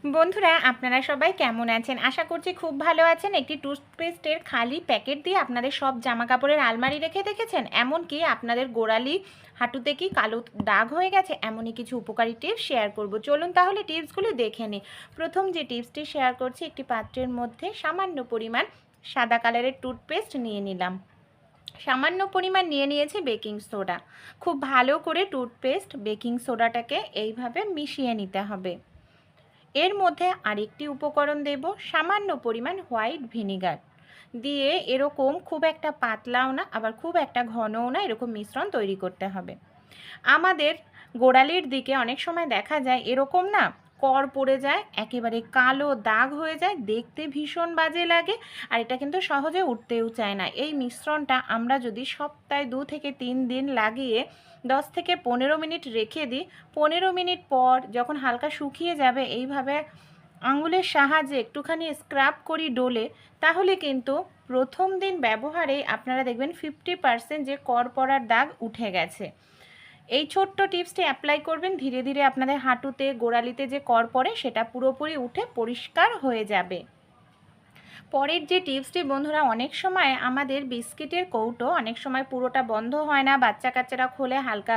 বন্ধুরা, আপনারা সবাই কেমন আছেন? আশা করছি খুব ভালো আছেন। একটি টুথপেস্টের খালি প্যাকেট দিয়ে আপনাদের সব জামা কাপড়ের আলমারি রেখে দেখেছেন? এমনকি আপনাদের গোড়ালি হাঁটুতে কি কালো দাগ হয়ে গেছে? এমনই কিছু উপকারী টিপস শেয়ার করব। চলুন তাহলে টিপসগুলো দেখে নিই। প্রথম যে টিপসটি শেয়ার করছি, একটি পাত্রের মধ্যে সামান্য পরিমাণ সাদা কালারের টুথপেস্ট নিয়ে নিলাম। সামান্য পরিমাণ নিয়ে নিয়েছি বেকিং সোডা। খুব ভালো করে টুথপেস্ট বেকিং সোডাটাকে এইভাবে মিশিয়ে নিতে হবে। এর মধ্যে আরেকটি উপকরণ দেব, সামান্য পরিমাণ হোয়াইট ভিনিগার। দিয়ে এরকম খুব একটা পাতলাও না, আবার খুব একটা ঘনও না, এরকম মিশ্রণ তৈরি করতে হবে। আমাদের গোড়ালির দিকে অনেক সময় দেখা যায় এরকম না কর পড়ে যায়, একেবারে কালো দাগ হয়ে যায়, দেখতে ভীষণ বাজে লাগে, আর এটা কিন্তু সহজে উঠতেও চায় না। এই মিশ্রণটা আমরা যদি সপ্তাহে দু থেকে তিন দিন লাগিয়ে দশ থেকে পনেরো মিনিট রেখে দিই, পনেরো মিনিট পর যখন হালকা শুকিয়ে যাবে, এইভাবে আঙুলের সাহায্যে একটুখানি স্ক্রাব করি ডোলে, তাহলে কিন্তু প্রথম দিন ব্যবহারে আপনারা দেখবেন ফিফটি পার্সেন্ট যে কর পড়ার দাগ উঠে গেছে। এই ছোট্ট টিপসটি অ্যাপ্লাই করবেন, ধীরে ধীরে আপনাদের হাঁটুতে, গোড়ালিতে যে কর পড়ে, সেটা পুরোপুরি উঠে পরিষ্কার হয়ে যাবে। পরের যে টিপসটি, বন্ধুরা, অনেক সময় আমাদের বিস্কিটের কৌটো অনেক সময় পুরোটা বন্ধ হয় না বাচ্চা কাচ্চারা খোলে হালকা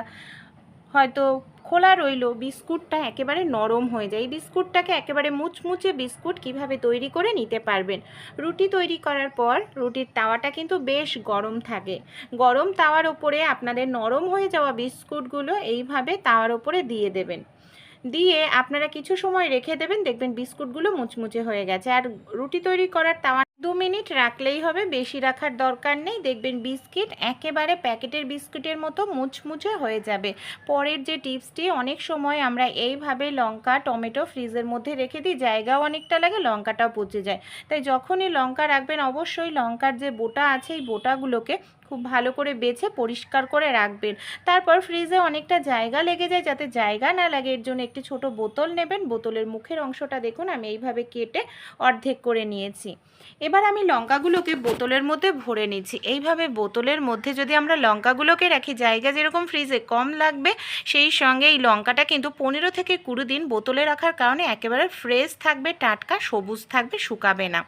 হয়তো খোলা রইল, বিস্কুটটা একেবারে নরম হয়ে যায়। এই বিস্কুটটাকে একেবারে মুচমুচে বিস্কুট কীভাবে তৈরি করে নিতে পারবেন? রুটি তৈরি করার পর রুটির তাওয়াটা কিন্তু বেশ গরম থাকে। গরম তাওয়ার ওপরে আপনাদের নরম হয়ে যাওয়া বিস্কুটগুলো এইভাবে তাওয়ার ওপরে দিয়ে দেবেন। দিয়ে আপনারা কিছু সময় রেখে দেবেন, দেখবেন বিস্কুটগুলো মুচমুচে হয়ে গেছে। আর রুটি তৈরি করার তাওয়া দু মিনিট রাখলেই হবে, বেশি রাখার দরকার নেই। দেখবেন বিস্কিট একেবারে প্যাকেটের বিস্কুটের মতো মুচমুচে হয়ে যাবে। পরের যে টিপসটি, অনেক সময় আমরা এইভাবে লঙ্কা, টমেটো ফ্রিজের মধ্যে রেখে দিই, জায়গাও অনেকটা লাগে, লঙ্কাটাও পচে যায়। তাই যখনই লঙ্কা রাখবেন, অবশ্যই লঙ্কার যে বোটা আছে, এই বোটাগুলোকে খুব ভালো করে বেছে পরিষ্কার করে রাখবেন। তারপর ফ্রিজে অনেকটা জায়গা লেগে যায় যাতে জায়গা না লাগে। এর জন্য একটি ছোট বোতল নেবেন। বোতলের মুখের অংশটা দেখুন, আমি এইভাবে কেটে অর্ধেক করে নিয়েছি। এবার আমি লঙ্কাগুলোকে বোতলের মধ্যে ভরে নিচ্ছি। এইভাবে বোতলের মধ্যে যদি আমরা লঙ্কাগুলোকে রাখি, জায়গা যেরকম ফ্রিজে কম লাগবে, সেই সঙ্গে এই লঙ্কাটা কিন্তু পনেরো থেকে কুড়ি দিন বোতলে রাখার কারণে একেবারে ফ্রেশ থাকবে, টাটকা, সবুজ থাকবে, শুকাবে না।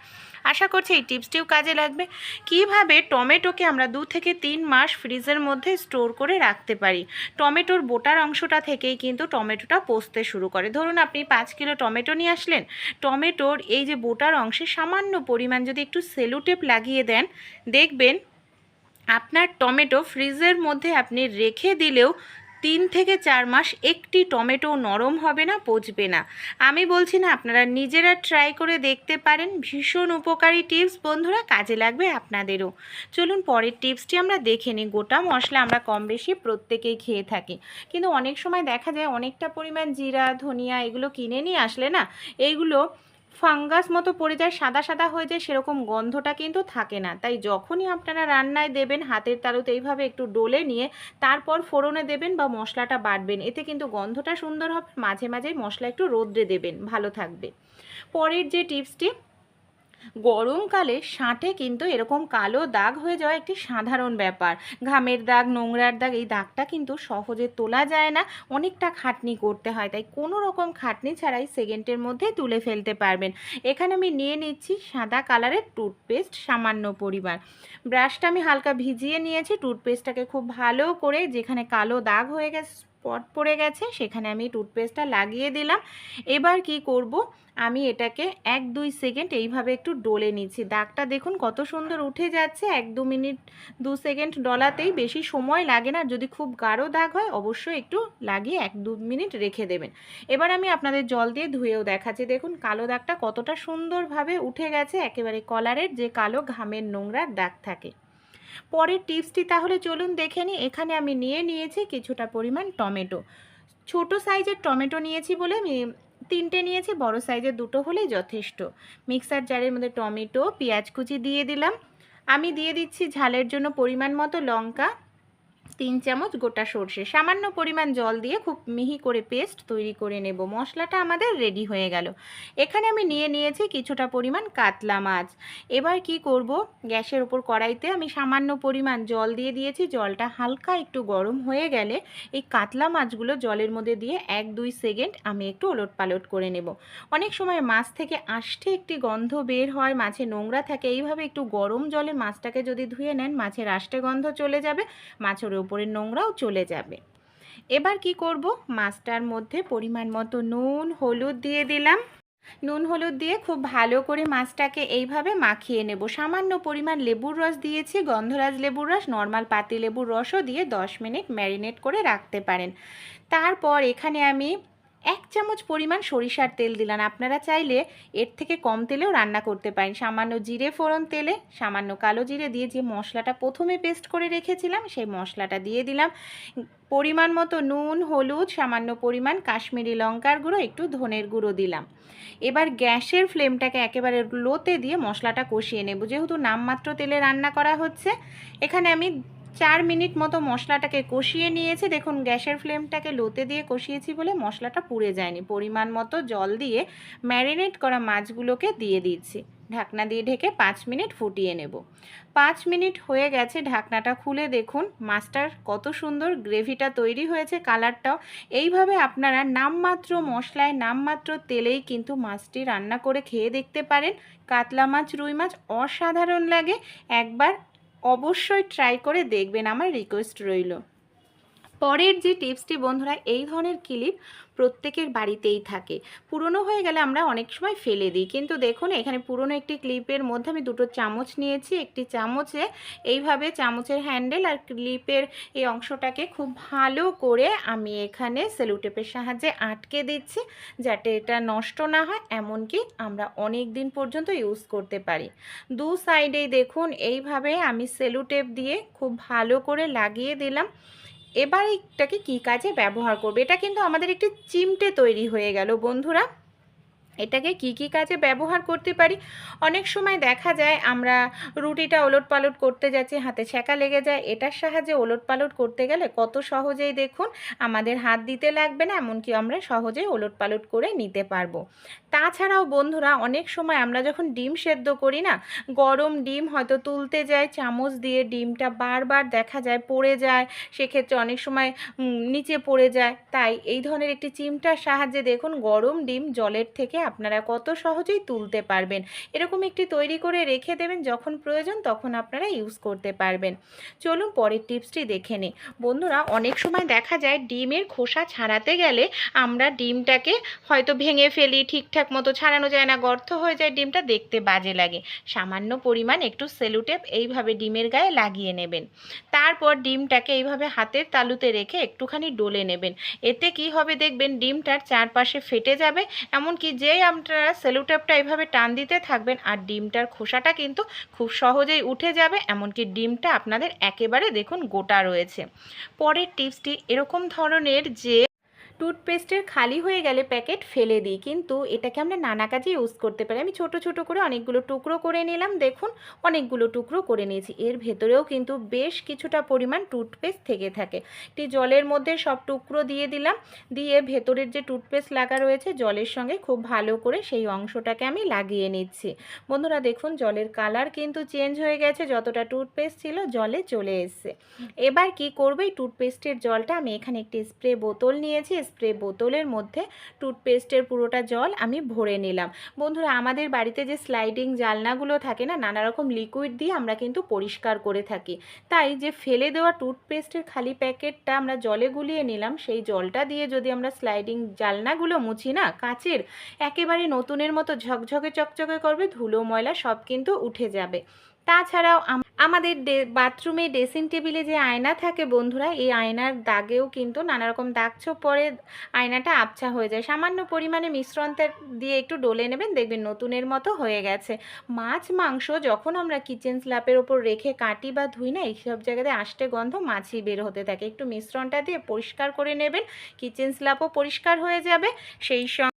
আশা করছি এই টিপসটিও কাজে লাগবে। কীভাবে টমেটোকে আমরা দু থেকে তিন মাস ফ্রিজের মধ্যে স্টোর করে রাখতে পারি। টমেটোর বোটার অংশটা থেকেই কিন্তু টমেটোটা পচতে শুরু করে। ধরুন আপনি পাঁচ কিলো টমেটো নিয়ে আসলেন। টমেটোর এই যে বোটার অংশে সামান্য পরিমাণ যদি একটু সেলুটেপ লাগিয়ে দেন, দেখবেন আপনার টমেটো ফ্রিজের মধ্যে আপনি রেখে দিলেও তিন থেকে চার মাস একটি টমেটো নরম হবে না, পচবে না। আমি বলছি না, আপনারা নিজেরা ট্রাই করে দেখতে পারেন। ভীষণ উপকারী টিপস বন্ধুরা, কাজে লাগবে আপনাদেরও। চলুন, পরের টিপসটি আমরা দেখে নিই। গোটা মশলা আমরা কম বেশি প্রত্যেকেই খেয়ে থাকি। কিন্তু অনেক সময় দেখা যায় অনেকটা পরিমাণ জিরা, ধনিয়া এগুলো কিনে নিয়ে আসলে না এইগুলো ফাঙ্গাস মতো পড়ে যায়, সাদা সাদা হয়ে যায়, সেরকম গন্ধটা কিন্তু থাকে না। তাই যখনই আপনারা রান্নায় দেবেন, হাতের তালুতে এইভাবে একটু ডলে নিয়ে তারপর ফোড়নে দেবেন বা মশলাটা বাড়বেন এতে কিন্তু গন্ধটা সুন্দর হবে, মাঝে মাঝে মশলা একটু রোদ্রে দেবেন। ভালো থাকবে। পরের যে টিপসটি গরমকালে শাঁটে কিন্তু এরকম কালো দাগ হয়ে যাওয়া একটি সাধারণ ব্যাপার। ঘামের দাগ, নোংরার দাগ, এই দাগটা কিন্তু সহজে তোলা যায় না। অনেকটা খাটনি করতে হয়, তাই কোনো রকম খাটনি ছাড়াই সেকেন্ডের মধ্যে তুলে ফেলতে পারবেন। এখানে আমি নিয়ে নিচ্ছি সাদা কালারের টুথপেস্ট, সামান্য পরিমাণ। ব্রাশটা আমি হালকা ভিজিয়ে নিয়েছি, টুথপেস্টটাকে খুব ভালো করে যেখানে কালো দাগ হয়ে গেছে স্পট পড়ে গেছে, সেখানে আমি টুথপেস্টটা লাগিয়ে দিলাম। এবার কি করব? আমি এটাকে এক দুই সেকেন্ড এইভাবে একটু ডলে নিচ্ছি। দাগটা দেখুন কত সুন্দর উঠে যাচ্ছে, এক দু মিনিট, দু সেকেন্ড ডলাতেই বেশি সময় লাগে না। যদি খুব গাঢ় দাগ হয়, অবশ্যই একটু লাগিয়ে এক দু মিনিট রেখে দেবেন। এবার আমি আপনাদের জল দিয়ে ধুয়েও দেখাচ্ছি। দেখুন কালো দাগটা কতটা সুন্দরভাবে উঠে গেছে, একেবারে কলারের যে কালো ঘামের নোংরার দাগ থাকে। পরের টিপসটি তাহলে চলুন দেখে নিই। এখানে আমি নিয়ে নিয়েছি কিছুটা পরিমাণ টমেটো। ছোট সাইজের টমেটো নিয়েছি বলে আমি তিনটে নিয়েছি, বড় সাইজের দুটো হলেই যথেষ্ট। মিক্সার জারের মধ্যে টমেটো, পেঁয়াজ কুচি দিয়ে দিলাম। আমি দিয়ে দিচ্ছি ঝালের জন্য পরিমাণ মতো লঙ্কা তিন চামচ গোটা সর্ষে, সামান্য পরিমাণ জল দিয়ে খুব মিহি করে পেস্ট তৈরি করে নেব। মশলাটা আমাদের রেডি হয়ে গেল। এখানে আমি নিয়ে নিয়েছি কিছুটা পরিমাণ কাতলা মাছ। এবার কি করব? গ্যাসের ওপর কড়াইতে আমি সামান্য পরিমাণ জল দিয়ে দিয়েছি। জলটা হালকা একটু গরম হয়ে গেলে এই কাতলা মাছগুলো জলের মধ্যে দিয়ে এক দুই সেকেন্ড আমি একটু ওলট পালট করে নেব। অনেক সময় মাছ থেকে আষ্টে একটি গন্ধ বের হয়, মাছে নোংরা থাকে, এইভাবে একটু গরম জলে মাছটাকে যদি ধুয়ে নেন, মাছের আষ্টে গন্ধ চলে যাবে, মাছের উপরের নোংরাও চলে যাবে। এবার কি করব? মাছটার মধ্যে পরিমাণ মতো নুন, হলুদ দিয়ে দিলাম। নুন, হলুদ দিয়ে খুব ভালো করে মাছটাকে এইভাবে মাখিয়ে নেব। সামান্য পরিমাণ লেবুর রস দিয়েছি, গন্ধরাজ লেবুর রস, নর্মাল পাতি লেবুর রসও দিয়ে 10 মিনিট ম্যারিনেট করে রাখতে পারেন। তারপর এখানে আমি এক চামচ পরিমাণ সরিষার তেল দিলাম। আপনারা চাইলে এর থেকে কম তেলেও রান্না করতে পারেন। সামান্য জিরে, ফোড়ন তেলে, সামান্য কালো জিরে দিয়ে যে মশলাটা প্রথমে পেস্ট করে রেখেছিলাম, সেই মশলাটা দিয়ে দিলাম। পরিমাণ মতো নুন, হলুদ, সামান্য পরিমাণ কাশ্মীরি লঙ্কার গুঁড়ো, একটু ধনের গুঁড়ো দিলাম। এবার গ্যাসের ফ্লেমটাকে একেবারে লোতে দিয়ে মশলাটা কষিয়ে নেব। যেহেতু নামমাত্র তেলে রান্না করা হচ্ছে, এখানে আমি চার মিনিট মতো মশলাটাকে কষিয়ে নিয়েছি। দেখুন, গ্যাসের ফ্লেমটাকে লোতে দিয়ে কষিয়েছি বলে মশলাটা পুড়ে যায়নি। পরিমাণ মতো জল দিয়ে ম্যারিনেট করা মাছগুলোকে দিয়ে দিচ্ছি। ঢাকনা দিয়ে ঢেকে পাঁচ মিনিট ফুটিয়ে নেব। পাঁচ মিনিট হয়ে গেছে ঢাকনাটা খুলে। দেখুন, মাছটার কত সুন্দর গ্রেভিটা তৈরি হয়েছে, কালারটাও। এইভাবে আপনারা নামমাত্র মশলায় নামমাত্র তেলেই কিন্তু মাছটি রান্না করে খেয়ে দেখতে পারেন। কাতলা মাছ, রুই মাছ অসাধারণ লাগে। একবার অবশ্যই ট্রাই করে দেখবেন আমার রিকোয়েস্ট রইল। পরের যে টিপসটি বন্ধুরা, এই ধরনের ক্লিপ প্রত্যেকের বাড়িতেই থাকে। পুরনো হয়ে গেলে আমরা অনেক সময় ফেলে দিই। কিন্তু দেখুন, এখানে পুরনো একটি ক্লিপের মধ্যে আমি দুটো চামচ নিয়েছি। একটি চামচে এইভাবে চামচের হ্যান্ডেল আর ক্লিপের এই অংশটাকে খুব ভালো করে আমি এখানে সেলুটেপের সাহায্যে আটকে দিচ্ছি, যাতে এটা নষ্ট না হয়, এমনকি আমরা অনেক দিন পর্যন্ত ইউজ করতে পারি। দু সাইডেই দেখুন, এইভাবে আমি সেলুটেপ দিয়ে খুব ভালো করে লাগিয়ে দিলাম। এবার এইটাকে কী কাজে ব্যবহার করবে? এটা কিন্তু আমাদের একটি চিমটে তৈরি হয়ে গেল, বন্ধুরা। এটাকে কি কি কাজে ব্যবহার করতে পারি? অনেক সময় দেখা যায় আমরা রুটিটা ওলট পালট করতে যাচ্ছি, হাতে ছ্যাঁকা লেগে যায়। এটার সাহায্যে ওলট পালট করতে গেলে কত সহজেই দেখুন আমাদের হাত দিতে লাগবে না, এমনকি আমরা সহজেই ওলট পালট করে নিতে পারব। তাছাড়াও বন্ধুরা, অনেক সময় আমরা যখন ডিম সেদ্ধ করি না, গরম ডিম হয়তো তুলতে যায়, চামচ দিয়ে ডিমটা বারবার দেখা যায় পড়ে যায়, সেক্ষেত্রে অনেক সময় নিচে পড়ে যায়। তাই এই ধরনের একটি চিমটার সাহায্যে দেখুন গরম ডিম জলের থেকে আপনারা কত সহজেই তুলতে পারবেন। এরকম একটি তৈরি করে রেখে দেবেন, যখন প্রয়োজন তখন আপনারা ইউজ করতে পারবেন। চলুন পরের টিপসটি দেখে নিই। বন্ধুরা, অনেক সময় দেখা যায় ডিমের খোসা ছাড়াতে গেলে আমরা ডিমটাকে হয়তো ভেঙে ফেলি, ঠিকঠাক মতো ছাড়ানো যায় না, গর্ত হয়ে যায়, ডিমটা দেখতে বাজে লাগে। সামান্য পরিমাণ একটু সেলুটেপ এইভাবে ডিমের গায়ে লাগিয়ে নেবেন। তারপর ডিমটাকে এইভাবে হাতের তালুতে রেখে একটুখানি ডলে নেবেন। এতে কি হবে দেখবেন, ডিমটার চারপাশে ফেটে যাবে, এমনকি যেই আপনারা সেলুটেপটা এইভাবে টান দিতে থাকবেন আর ডিমটার খোসাটা কিন্তু খুব সহজেই উঠে যাবে, এমনকি ডিমটা আপনাদের একেবারে দেখুন গোটা রয়েছে। পরের টিপসটি এরকম ধরনের যে টুথপেস্টের খালি হয়ে গেলে প্যাকেট ফেলে দিই। কিন্তু এটাকে আমরা নানা কাজে ইউজ করতে পারি। আমি ছোট ছোট করে অনেকগুলো টুকরো করে নিলাম। দেখুন, অনেকগুলো টুকরো করে নিয়েছি। এর ভেতরেও কিন্তু বেশ কিছুটা পরিমাণ টুথপেস্ট থেকে থাকে। একটি জলের মধ্যে সব টুকরো দিয়ে দিলাম। দিয়ে ভেতরের যে টুথপেস্ট লাগা রয়েছে, জলের সঙ্গে খুব ভালো করে সেই অংশটাকে আমি লাগিয়ে নিচ্ছি। বন্ধুরা, দেখুন, জলের কালার কিন্তু চেঞ্জ হয়ে গেছে। যতটা টুথপেস্ট ছিল, জলে চলে এসছে। এবার কি করব? এই টুথপেস্টের জলটা আমি এখানে একটি স্প্রে বোতল নিয়েছি। স্প্রে বোতলের মধ্যে টুথপেস্টের পুরোটা জল আমি ভরে নিলাম। বন্ধুরা, আমাদের বাড়িতে যে স্লাইডিং জালনাগুলো থাকে না, নানা রকম লিকুইড দিয়ে আমরা কিন্তু পরিষ্কার করে থাকি। তাই যে ফেলে দেওয়া টুথপেস্টের খালি প্যাকেটটা আমরা জলে গুলিয়ে নিলাম, সেই জলটা দিয়ে যদি আমরা স্লাইডিং জালনাগুলো মুছি না, কাঁচের, একেবারে নতুনের মতো ঝকঝকে চকচকে করবে, ধুলো, ময়লা সব কিন্তু উঠে যাবে। তাছাড়াও আমাদের বাথরুমে ড্রেসিং টেবিলে যে আয়না থাকে বন্ধুরা, এই আয়নার দাগেও কিন্তু নানা রকম দাগ ছোপ পরে আয়নাটা আবছা হয়ে যায়। সামান্য পরিমাণে মিশ্রণ তে- দিয়ে একটু ডলে নেবেন, দেখবেন নতুনের মতো হয়ে গেছে। মাছ, মাংস যখন আমরা কিচেন স্ল্যাপের ওপর রেখে কাটি বা ধুই না, এইসব জায়গাতে আষ্টে গন্ধ মাছি বের হতে থাকে। একটু মিশ্রণটা দিয়ে পরিষ্কার করে নেবেন, কিচেন স্ল্যাপও পরিষ্কার হয়ে যাবে। সেই সঙ্গে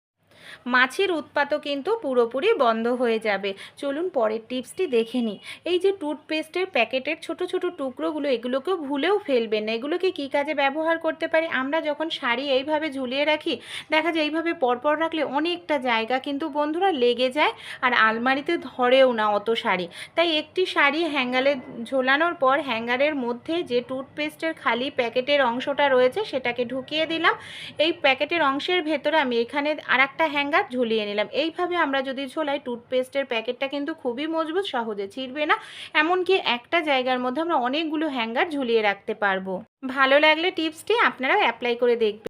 মাছির উৎপাতও কিন্তু পুরোপুরি বন্ধ হয়ে যাবে। চলুন পরের টিপসটি দেখে নিই। এই যে টুথপেস্টের প্যাকেটের ছোট ছোট টুকরোগুলো, এগুলোকেও ভুলেও ফেলবেন না। এগুলোকে কী কাজে ব্যবহার করতে পারি? আমরা যখন শাড়ি এইভাবে ঝুলিয়ে রাখি, দেখা যায় এইভাবে পরপর রাখলে অনেকটা জায়গা কিন্তু বন্ধুরা লেগে যায় আর আলমারিতে ধরেও না অত শাড়ি। তাই একটি শাড়ি হ্যাঙ্গারে ঝোলানোর পর হ্যাঙ্গারের মধ্যে যে টুথপেস্টের খালি প্যাকেটের অংশটা রয়েছে, সেটাকে ঢুকিয়ে দিলাম। এই প্যাকেটের অংশের ভেতরে আমি এখানে আর একটা হ্যাঙ্গার ঝুলিয়ে নিলাম। এইভাবে আমরা যদি ঝোলাই, টুথপেস্টের প্যাকেটটা কিন্তু খুবই মজবুত, সহজে ছিঁড়বে না। এমনকি একটা জায়গার মধ্যে আমরা অনেকগুলো হ্যাঙ্গার ঝুলিয়ে রাখতে পারব। ভালো লাগলে টিপসটি আপনারাও অ্যাপ্লাই করে দেখবেন।